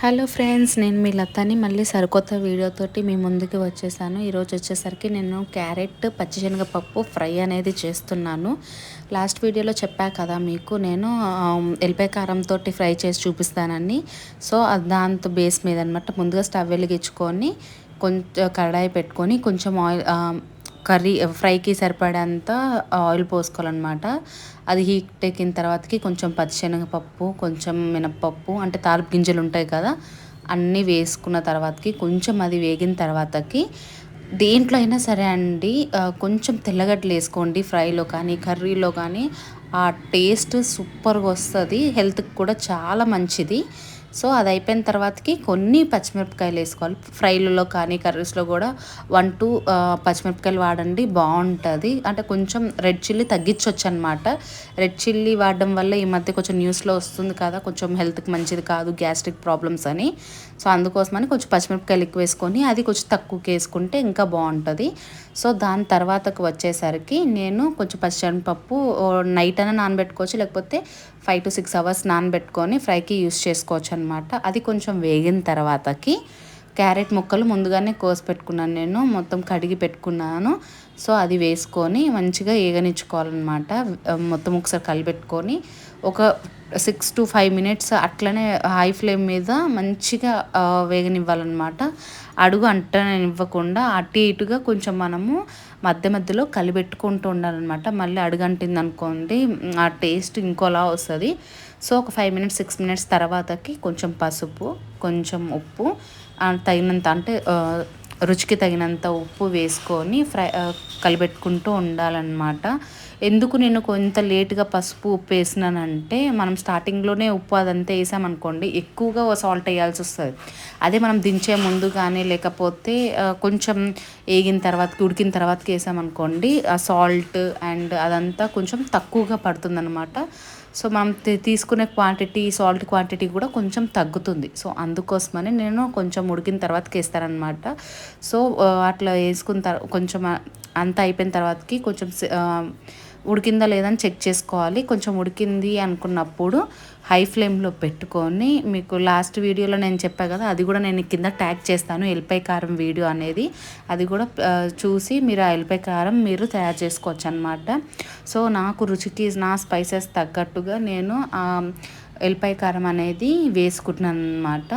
Hello friends నేను మీ లతని మళ్ళీ సరికొత్త వీడియోతోటి మీ ముందుకు వచ్చేసాను. ఈరోజు వచ్చేసరికి నేను క్యారెట్ పచ్చిశనగపప్పు ఫ్రై అనేది చేస్తున్నాను. లాస్ట్ వీడియోలో చెప్పా కదా మీకు నేను ఎల్పే కారంతో ఫ్రై చేసి చూపిస్తానని. సో దాంతో బేస్ మీద అనమాట ముందుగా స్టవ్ వెలిగించుకొని కొంచెం కడాయి పెట్టుకొని కొంచెం ఆయిల్ కర్రీ ఫ్రైకి సరిపడేంత ఆయిల్ పోసుకోవాలన్నమాట. అది హీట్ ఎక్కిన తర్వాతకి కొంచెం పచ్చిశనగపప్పు కొంచెం మినప్పప్పు అంటే తాలిపు గింజలు ఉంటాయి కదా అన్నీ వేసుకున్న తర్వాతకి కొంచెం అది వేగిన తర్వాతకి దేంట్లో అయినా సరే అండి కొంచెం తెల్లగడ్డలు వేసుకోండి ఫ్రైలో కానీ కర్రీలో కానీ ఆ టేస్ట్ సూపర్గా వస్తుంది హెల్త్కి కూడా చాలా మంచిది. సో అది అయిపోయిన తర్వాతకి కొన్ని పచ్చిమిరపకాయలు వేసుకోవాలి. ఫ్రైలలో కానీ కర్రీస్లో కూడా వన్ టూ పచ్చిమిరపకాయలు వాడండి బాగుంటుంది. అంటే కొంచెం రెడ్ చిల్లీ తగ్గించవచ్చు అనమాట రెడ్ చిల్లీ వాడడం వల్ల ఈ మధ్య కొంచెం న్యూస్లో వస్తుంది కదా కొంచెం హెల్త్కి మంచిది కాదు గ్యాస్ట్రిక్ ప్రాబ్లమ్స్ అని. సో అందుకోసమని కొంచెం పచ్చిమిరపకాయలు ఎక్కువ వేసుకొని అది కొంచెం తక్కువకి వేసుకుంటే ఇంకా బాగుంటుంది. సో దాని తర్వాతకు వచ్చేసరికి నేను కొంచెం పచ్చిశనగపప్పు నైట్ అయినా నానబెట్టుకోవచ్చు లేకపోతే ఫైవ్ టు సిక్స్ అవర్స్ నానబెట్టుకొని ఫ్రైకి యూస్ చేసుకోవచ్చు అనమాట అది కొంచెం వేగిన తర్వాతకి క్యారెట్ ముక్కలు ముందుగానే కోసి పెట్టుకున్నాను నేను. మొత్తం కడిగి పెట్టుకున్నాను. సో అది వేసుకొని మంచిగా ఏగనిచ్చుకోవాలన్నమాట. మొత్తం ఒకసారి కలిపెట్టుకొని ఒక సిక్స్ టు ఫైవ్ మినిట్స్ అట్లనే హై ఫ్లేమ్ మీద మంచిగా వేగనివ్వాలన్నమాట. అడుగు అంటనివ్వకుండా అటు ఇటుగా కొంచెం మనము మధ్య మధ్యలో కలిపెట్టుకుంటూ ఉండాలన్నమాట. మళ్ళీ అడుగంటింది అనుకోండి ఆ టేస్ట్ ఇంకోలా వస్తుంది. సో ఒక ఫైవ్ మినిట్స్ సిక్స్ మినిట్స్ తర్వాతకి కొంచెం పసుపు కొంచెం ఉప్పు తగినంత అంటే రుచికి తగినంత ఉప్పు వేసుకొని ఫ్రై కలిపెట్టుకుంటూ ఉండాలన్నమాట. ఎందుకు నేను కొంత లేట్గా పసుపు ఉప్పు వేసినానంటే మనం స్టార్టింగ్లోనే ఉప్పు అదంతా వేసామనుకోండి ఎక్కువగా సాల్ట్ వేయాల్సి వస్తుంది. అదే మనం దించే ముందు కానీ లేకపోతే కొంచెం వేగిన తర్వాత ఉడికిన తర్వాతకి వేసామనుకోండి ఆ సాల్ట్ అండ్ అదంతా కొంచెం తక్కువగా పడుతుందన్నమాట. సో మనం తీసుకునే క్వాంటిటీ సాల్ట్ క్వాంటిటీ కూడా కొంచెం తగ్గుతుంది. సో అందుకోసమని నేను కొంచెం ఉడికిన తర్వాతకి వేస్తానమాట సో అట్లా వేసుకున్న తర్వాత కొంచెం అంతా అయిపోయిన తర్వాతకి కొంచెం ఉడికిందా లేదని చెక్ చేసుకోవాలి. కొంచెం ఉడికింది అనుకున్నప్పుడు హై ఫ్లేమ్లో పెట్టుకొని మీకు లాస్ట్ వీడియోలో నేను చెప్పాను కదా అది కూడా నేను కింద ట్యాగ్ చేస్తాను. ఎల్పై కారం వీడియో అనేది అది కూడా చూసి మీరు ఆ ఎల్పై కారం మీరు తయారు చేసుకోవచ్చు అనమాట సో నాకు రుచికి నా స్పైసెస్ తగ్గట్టుగా నేను ఎల్పై కారం అనేది వేసుకుంటున్నాను అనమాట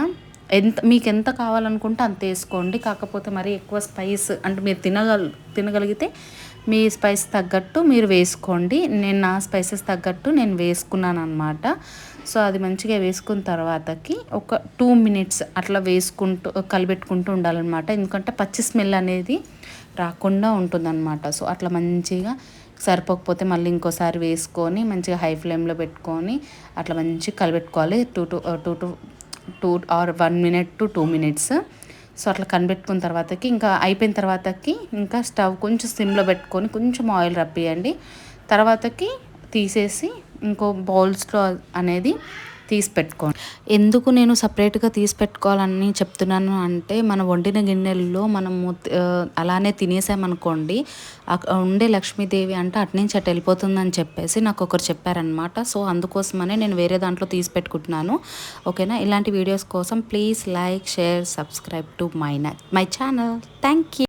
ఎంత మీకు ఎంత కావాలనుకుంటే అంత వేసుకోండి. కాకపోతే మరి ఎక్కువ స్పైస్ అంటే మీరు తినగల తినగలిగితే మీ స్పైస్ తగ్గట్టు మీరు వేసుకోండి. నేను నా స్పైసెస్ తగ్గట్టు నేను వేసుకున్నాను అనమాట సో అది మంచిగా వేసుకున్న తర్వాతకి ఒక టూ మినిట్స్ అట్లా వేసుకుంటూ కలిపెట్టుకుంటూ ఉండాలన్నమాట. ఎందుకంటే పచ్చి స్మెల్ అనేది రాకుండా ఉంటుందన్నమాట. సో అట్లా మంచిగా సరిపోకపోతే మళ్ళీ ఇంకోసారి వేసుకొని మంచిగా హై ఫ్లేమ్లో పెట్టుకొని అట్లా మంచిగా కలిపెట్టుకోవాలి two two two two two or one minute to two minutes so అట్లా కనిపెట్టుకున్న తర్వాతకి ఇంకా అయిపోయిన తర్వాతకి ఇంకా స్టవ్ కొంచెం సిమ్లో పెట్టుకొని కొంచెం ఆయిల్ రప్పియండి. తర్వాతకి తీసేసి ఇంకో బౌల్స్లో అనేది తీసి పెట్టుకోండి ఎందుకు నేను సపరేట్గా తీసి పెట్టుకోవాలని చెప్తున్నాను అంటే మనం వండిన గిన్నెల్లో మనము అలానే తినేసామనుకోండి ఉండే లక్ష్మీదేవి అంటే అటు నుంచి అటు వెళ్ళిపోతుందని చెప్పేసి నాకు ఒకరు చెప్పారనమాట సో అందుకోసమనే నేను వేరే దాంట్లో తీసి పెట్టుకుంటున్నాను ఓకేనా? ఇలాంటి వీడియోస్ కోసం please like share subscribe to my my channel. Thank you